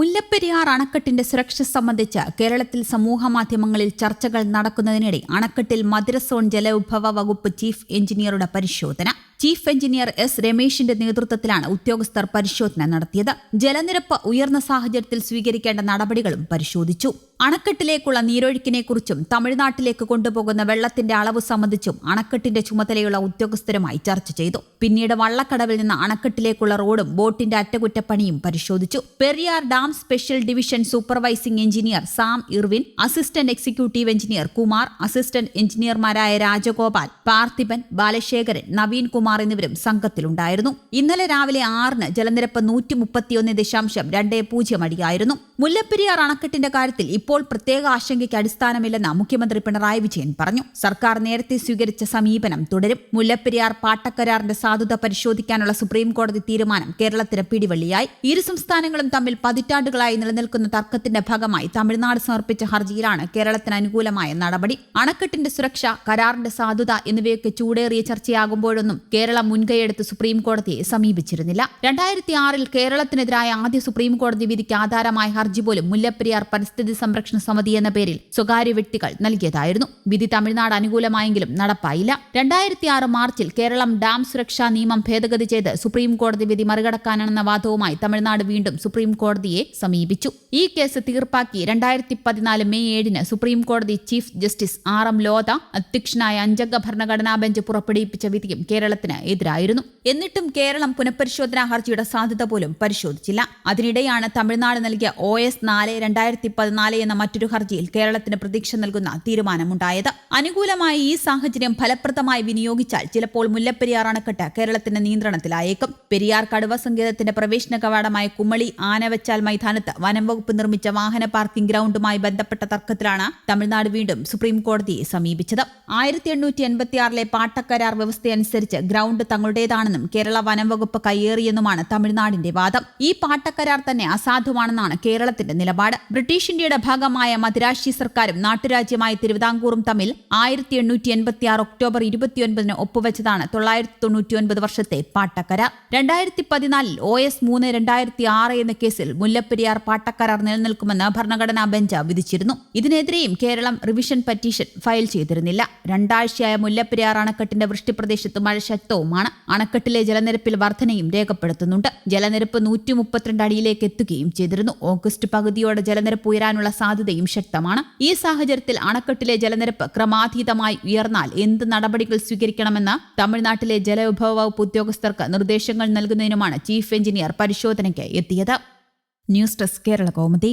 മുല്ലപ്പെരിയാർ അണക്കെട്ടിന്റെ സുരക്ഷ സംബന്ധിച്ച് കേരളത്തിൽ സമൂഹമാധ്യമങ്ങളിൽ ചർച്ചകൾ നടക്കുന്നതിനിടെ അണക്കെട്ടിൽ മദ്രസോൺ ജലവിഭവ വകുപ്പ് ചീഫ് എഞ്ചിനീയറുടെ പരിശോധന. ചീഫ് എഞ്ചിനീയർ എസ് രമേശിന്റെ നേതൃത്വത്തിലാണ് ഉദ്യോഗസ്ഥർ പരിശോധന നടത്തിയത്. ജലനിരപ്പ് ഉയർന്ന സാഹചര്യത്തിൽ സ്വീകരിക്കേണ്ട നടപടികളും പരിശോധിച്ചു. അണക്കെട്ടിലേക്കുള്ള നീരൊഴുക്കിനെക്കുറിച്ചും തമിഴ്നാട്ടിലേക്ക് കൊണ്ടുപോകുന്ന വെള്ളത്തിന്റെ അളവ് സംബന്ധിച്ചും അണക്കെട്ടിന്റെ ചുമതലയുള്ള ഉദ്യോഗസ്ഥരുമായി ചർച്ച ചെയ്തു. പിന്നീട് വള്ളക്കടവിൽ നിന്ന് അണക്കെട്ടിലേക്കുള്ള റോഡും ബോട്ടിന്റെ അറ്റകുറ്റപ്പണിയും പരിശോധിച്ചു. Periyar dam special division supervising engineer Sam Irwin assistant executive engineer Kumar assistant എഞ്ചിനീയർമാരായ Rajagopal Parthiban Balasekharan Naveen Kumar എന്നിവരും സംഘത്തിലുണ്ടായിരുന്നു. ഇന്നലെ രാവിലെ ആറിന് ജലനിരപ്പ് നൂറ്റി മുപ്പത്തിയൊന്ന് ദശാംശം രണ്ട് പൂജ്യം അടിയായിരുന്നു. മുല്ലപ്പെരിയാർ അണക്കെട്ടിന്റെ കാര്യത്തിൽ ഇപ്പോൾ പ്രത്യേക ആശങ്കയ്ക്ക് അടിസ്ഥാനമില്ലെന്ന് മുഖ്യമന്ത്രി പിണറായി വിജയൻ പറഞ്ഞു. സർക്കാർ നേരത്തെ സ്വീകരിച്ച സമീപനം തുടരും. മുല്ലപ്പെരിയാർ പാട്ടക്കരാറിന്റെ സാധുത പരിശോധിക്കാനുള്ള സുപ്രീംകോടതി തീരുമാനം കേരളത്തിന് പിടിവള്ളിയായി. ഇരു സംസ്ഥാനങ്ങളും തമ്മിൽ പതിറ്റാണ്ടുകളായി നിലനിൽക്കുന്ന തർക്കത്തിന്റെ ഭാഗമായി തമിഴ്നാട് സമർപ്പിച്ച ഹർജിയിലാണ് കേരളത്തിന് അനുകൂലമായ നടപടി. അണക്കെട്ടിന്റെ സുരക്ഷ കരാറിന്റെ സാധുത എന്നിവയൊക്കെ ചൂടേറിയ ചർച്ചയാകുമ്പോഴൊന്നും കേരളം മുൻകൈയെടുത്ത് സുപ്രീംകോടതിയെ സമീപിച്ചിരുന്നില്ല. രണ്ടായിരത്തി ആറിൽ കേരളത്തിനെതിരായ ആദ്യ സുപ്രീംകോടതി വിധിക്ക് ആധാരമായ ഹർജി പോലും മുല്ലപ്പെരിയാർ പരിസ്ഥിതി സംരക്ഷണ സമിതി എന്ന പേരിൽ സ്വകാര്യ വ്യക്തികൾ നൽകിയതായിരുന്നു. വിധി തമിഴ്നാട് അനുകൂലമായെങ്കിലും നടപ്പായില്ല. രണ്ടായിരത്തി ആറ് മാർച്ചിൽ കേരളം ഡാം സുരക്ഷാ നിയമം ഭേദഗതി ചെയ്ത് സുപ്രീം കോടതി വിധി മറികടക്കാനെന്ന വാദവുമായി തമിഴ്നാട് വീണ്ടും സുപ്രീം കോടതിയെ സമീപിച്ചു. ഈ കേസ് തീർപ്പാക്കി രണ്ടായിരത്തി പതിനാല് മെയ് ഏഴിന് സുപ്രീം കോടതി chief justice R M Lodha അധ്യക്ഷനായ അഞ്ചംഗ ഭരണഘടനാ ബെഞ്ച് പുറപ്പെടുവിപ്പിച്ച വിധിയും കേരളത്തിന് എതിരായിരുന്നു. എന്നിട്ടും കേരളം പുനഃപരിശോധനാ ഹർജിയുടെ സാധ്യത പോലും പരിശോധിച്ചില്ല. അതിനിടെയാണ് തമിഴ്നാട് നൽകിയ ഒ എസ് നാല് രണ്ടായിരത്തി പതിനാല് എന്ന മറ്റൊരു ഹർജിയിൽ കേരളത്തിന് പ്രതീക്ഷ നൽകുന്ന തീരുമാനമുണ്ടായത്. അനുകൂലമായ ഈ സാഹചര്യം ഫലപ്രദമായി വിനിയോഗിച്ചാൽ ചിലപ്പോൾ മുല്ലപ്പെരിയാർ അണക്കെട്ട് കേരളത്തിന്റെ നിയന്ത്രണത്തിലായേക്കും. പെരിയാർ കടുവ സങ്കേതത്തിന്റെ പ്രവേശന കവാടമായ കുമ്മളി ആനവച്ചാൽ മൈതാനത്ത് വനം വകുപ്പ് നിർമ്മിച്ച വാഹന പാർക്കിംഗ് ഗ്രൗണ്ടുമായി ബന്ധപ്പെട്ട തർക്കത്തിലാണ് തമിഴ്നാട് വീണ്ടും സുപ്രീം കോടതിയെ സമീപിച്ചത്. ആയിരത്തി എണ്ണൂറ്റി എൺപത്തിയാറിലെ പാട്ടക്കരാർ വ്യവസ്ഥയനുസരിച്ച് ഗ്രൗണ്ട് തങ്ങളുടേതാണെന്നും കേരള വനം വകുപ്പ് കയ്യേറിയെന്നുമാണ് തമിഴ്നാടിന്റെ വാദം. ഈ പാട്ടക്കരാർ തന്നെ അസാധുവാണെന്നാണ് കേരളത്തിന്റെ നിലപാട്. ബ്രിട്ടീഷ് ഇന്ത്യയുടെ ഭാഗമായ മദ്രാശി സർക്കാരും നാട്ടുരാജ്യമായ തിരുവിതാംകൂറും തമ്മിൽ ആയിരത്തി എണ്ണൂറ്റി എൺപത്തി ആറ് ഒക്ടോബർ ഇരുപത്തിയൊൻപതിന് ഒപ്പുവെച്ചതാണ് തൊള്ളായിരത്തി തൊണ്ണൂറ്റി ഒൻപത് വർഷത്തെ പാട്ടക്കര. രണ്ടായിരത്തി പതിനാലിൽ ഒ എസ് മൂന്ന് രണ്ടായിരത്തി ആറ് എന്ന കേസിൽ മുല്ലപ്പെരിയാർ പാട്ടക്കരാർ നിലനിൽക്കുമെന്ന് ഭരണഘടനാ ബെഞ്ച് വിധിച്ചിരുന്നു. ഇതിനെതിരെയും കേരളം റിവിഷൻ പറ്റീഷൻ ഫയൽ ചെയ്തിരുന്നില്ല. രണ്ടാഴ്ചയായ മുല്ലപ്പെരിയാർ അണക്കെട്ടിന്റെ വൃഷ്ടിപ്രദേശത്ത് മഴ ശക്തവുമാണ്. അണക്കെട്ടിലെ ജലനിരപ്പിൽ വർധനയും രേഖപ്പെടുത്തുന്നുണ്ട്. ജലനിരപ്പ് നൂറ്റി മുപ്പത്തിരണ്ട് അടിയിലേക്ക് എത്തുകയും ചെയ്തിരുന്നു. ഓഗസ്റ്റ് പകുതിയോടെ ജലനിരപ്പ് ഉയരാനുള്ള സാധ്യതയും ശക്തമാണ്. ഈ സാഹചര്യത്തിൽ അണക്കെട്ടിലെ ജലനിരപ്പ് ക്രമാതീതമായി ഉയർന്നാൽ എന്ത് നടപടികൾ സ്വീകരിക്കണമെന്ന് തമിഴ്നാട്ടിലെ ജലവിഭവ വകുപ്പ് ഉദ്യോഗസ്ഥർക്ക് നിർദ്ദേശങ്ങൾ നൽകുന്നതിനുമാണ് ചീഫ് എഞ്ചിനീയർ പരിശോധനയ്ക്ക് എത്തിയത്. News desk Kerala Kaumudi.